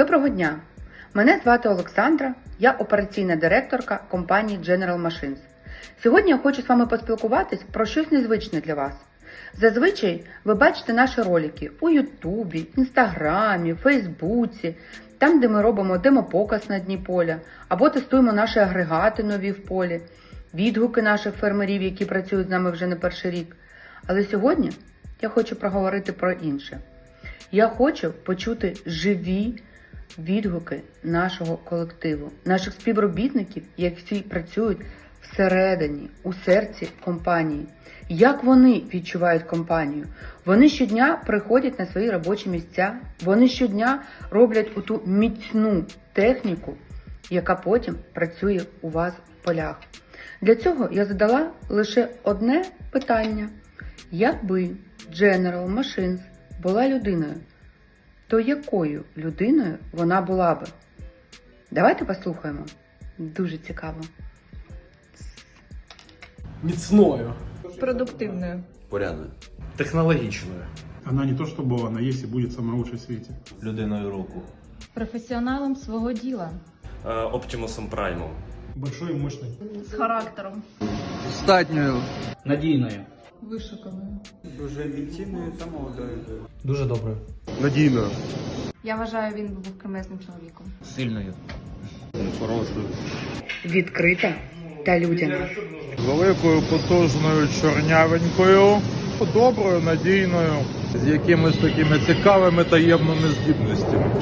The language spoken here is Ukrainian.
Доброго дня! Мене звати Олександра, я операційна директорка компанії General Machines. Сьогодні я хочу з вами поспілкуватись про щось незвичне для вас. Зазвичай ви бачите наші ролики у Ютубі, Інстаграмі, Фейсбуці, там, де ми робимо демопоказ на дні поля, або тестуємо наші агрегати нові в полі, відгуки наших фермерів, які працюють з нами вже не перший рік. Але сьогодні я хочу проговорити про інше. Я хочу почути живі відгуки нашого колективу, наших співробітників, які працюють всередині, у серці компанії. Як вони відчувають компанію? Вони щодня приходять на свої робочі місця, вони щодня роблять ту міцну техніку, яка потім працює у вас в полях. Для цього я задала лише одне питання: якби General Machines була людиною, то якою людиною вона була би? Давайте послухаємо. Дуже цікаво. Міцною. Продуктивною. Порядною. Технологічною. Она не то что была, она есть и будет самая лучшая в свете. Людиною року. Професіоналом свого діла. е, Оптимусом Праймом. Большой и мощный. З характером. Достатньою. Надійною. Вишуканою. Дуже амбіційною та молодою. Дуже добре. Надійно. Я вважаю, він був кремезним чоловіком. Сильною. Відкрита та людяна. Великою, потужною, чорнявенькою, доброю, надійною, з якимись такими цікавими таємними здібностями.